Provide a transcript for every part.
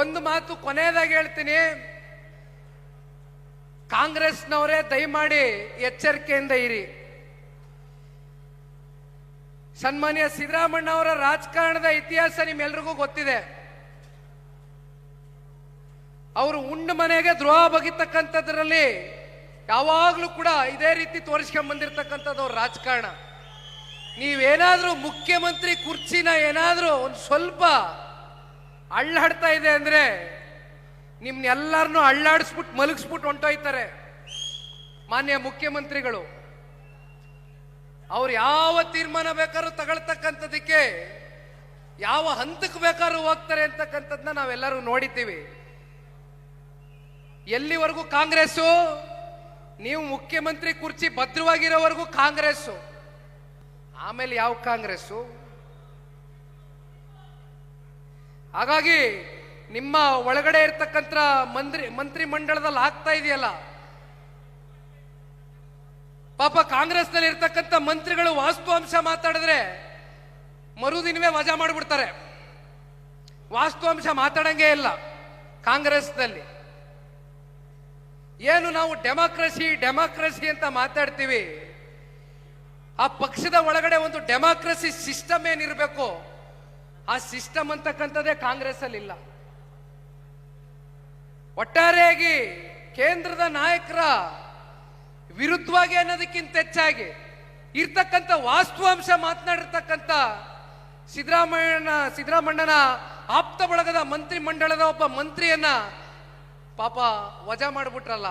ಒಂದು ಮಾತು ಕೊನೆಯದಾಗಿ ಹೇಳ್ತೀನಿ. ಕಾಂಗ್ರೆಸ್ನವರೇ ದಯಮಾಡಿ ಎಚ್ಚರಿಕೆಯಿಂದ ಇರಿ. ಸನ್ಮಾನ್ಯ ಸಿದ್ದರಾಮಣ್ಣ ಅವರ ರಾಜಕಾರಣದ ಇತಿಹಾಸ ನಿಮ್ಮೆಲ್ರಿಗೂ ಗೊತ್ತಿದೆ. ಅವರು ಉಂಡು ಮನೆಗೆ ದ್ರೋಹ ಬಗಿತಕ್ಕಂಥದ್ರಲ್ಲಿ ಯಾವಾಗಲೂ ಕೂಡ ಇದೇ ರೀತಿ ತೋರಿಸ್ಕೊಂಡ್ ಬಂದಿರತಕ್ಕಂಥದ್ದು ಅವ್ರ ರಾಜಕಾರಣ. ನೀವೇನಾದ್ರೂ ಮುಖ್ಯಮಂತ್ರಿ ಕುರ್ಚಿನ ಏನಾದರೂ ಒಂದು ಸ್ವಲ್ಪ ಅಳ್ಳಾಡ್ತಾ ಇದೆ ಅಂದ್ರೆ ನಿಮ್ನೆಲ್ಲರನ್ನೂ ಅಳ್ಳಾಡಿಸ್ಬಿಟ್ಟು ಮಲಗಿಸ್ಬಿಟ್ಟು ಹೊಂಟೋಯ್ತಾರೆ. ಮಾನ್ಯ ಮುಖ್ಯಮಂತ್ರಿಗಳು, ಅವ್ರು ಯಾವ ತೀರ್ಮಾನ ಬೇಕಾದ್ರೂ ತಗೊಳ್ತಕ್ಕಂಥದಕ್ಕೆ, ಯಾವ ಹಂತಕ್ಕೆ ಬೇಕಾದ್ರೂ ಹೋಗ್ತಾರೆ ಅಂತಕ್ಕಂಥದ್ದನ್ನ ನಾವೆಲ್ಲರೂ ನೋಡಿದ್ದೀವಿ. ಎಲ್ಲಿವರೆಗೂ ಕಾಂಗ್ರೆಸ್ಸು? ನೀವು ಮುಖ್ಯಮಂತ್ರಿ ಕುರ್ಚಿ ಭದ್ರವಾಗಿರೋವರೆಗೂ ಕಾಂಗ್ರೆಸ್ಸು. ಆಮೇಲೆ ಯಾವ ಕಾಂಗ್ರೆಸ್ಸು? ಹಾಗಾಗಿ ನಿಮ್ಮ ಒಳಗಡೆ ಇರ್ತಕ್ಕಂಥ ಮಂತ್ರಿ ಮಂತ್ರಿ ಮಂಡಳದಲ್ಲಿ ಆಗ್ತಾ ಇದೆಯಲ್ಲ? ಪಾಪ ಕಾಂಗ್ರೆಸ್ನಲ್ಲಿ ಇರ್ತಕ್ಕಂಥ ಮಂತ್ರಿಗಳು ವಾಸ್ತವಾಂಶ ಮಾತಾಡಿದ್ರೆ ಮರುದಿನವೇ ವಜಾ ಮಾಡಿಬಿಡ್ತಾರೆ. ವಾಸ್ತವಾಂಶ ಮಾತಾಡಂಗೇ ಇಲ್ಲ ಕಾಂಗ್ರೆಸ್ನಲ್ಲಿ. ಏನು ನಾವು ಡೆಮಾಕ್ರಸಿ ಡೆಮಾಕ್ರಸಿ ಅಂತ ಮಾತಾಡ್ತೀವಿ? ಆ ಪಕ್ಷದ ಒಳಗಡೆ ಒಂದು ಡೆಮಾಕ್ರಸಿ ಸಿಸ್ಟಮ್ ಏನಿರಬೇಕು? ಆ ಸಿಸ್ಟಮ್ ಅಂತಕ್ಕಂಥದ್ದೇ ಕಾಂಗ್ರೆಸ್ ಅಲ್ಲಿ ಇಲ್ಲ ಒಟ್ಟಾರೆಯಾಗಿ ಕೇಂದ್ರದ ನಾಯಕರ ವಿರುದ್ಧವಾಗಿ ಅನ್ನೋದಕ್ಕಿಂತ ಹೆಚ್ಚಾಗಿ ಇರ್ತಕ್ಕಂಥ ವಾಸ್ತವಾಂಶ ಮಾತನಾಡಿರ್ತಕ್ಕಂಥ ಸಿದ್ದರಾಮಯ್ಯನ, ಸಿದ್ದರಾಮಣ್ಣನ ಆಪ್ತ ಬಳಗದ ಮಂತ್ರಿ ಮಂಡಳದ ಒಬ್ಬ ಮಂತ್ರಿಯನ್ನ ಪಾಪ ವಜಾ ಮಾಡಿಬಿಟ್ರಲ್ಲ.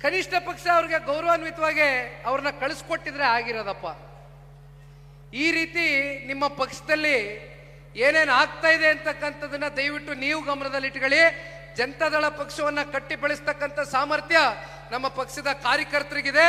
ಕನಿಷ್ಠ ಪಕ್ಷ ಅವ್ರಿಗೆ ಗೌರವಾನ್ವಿತವಾಗಿ ಅವ್ರನ್ನ ಕಳಿಸ್ಕೊಟ್ಟಿದ್ರೆ ಆಗಿರೋದಪ್ಪ. ಈ ರೀತಿ ನಿಮ್ಮ ಪಕ್ಷದಲ್ಲಿ ಏನೇನು ಆಗ್ತಾ ಇದೆ ಅಂತಕ್ಕಂಥದನ್ನ ದಯವಿಟ್ಟು ನೀವು ಗಮನದಲ್ಲಿಟ್ಕೊಳ್ಳಿ ಜನತಾದಳ ಪಕ್ಷವನ್ನ ಕಟ್ಟಿ ಬೆಳೆಸ್ತಕ್ಕಂಥ ಸಾಮರ್ಥ್ಯ ನಮ್ಮ ಪಕ್ಷದ ಕಾರ್ಯಕರ್ತರಿಗಿದೆ.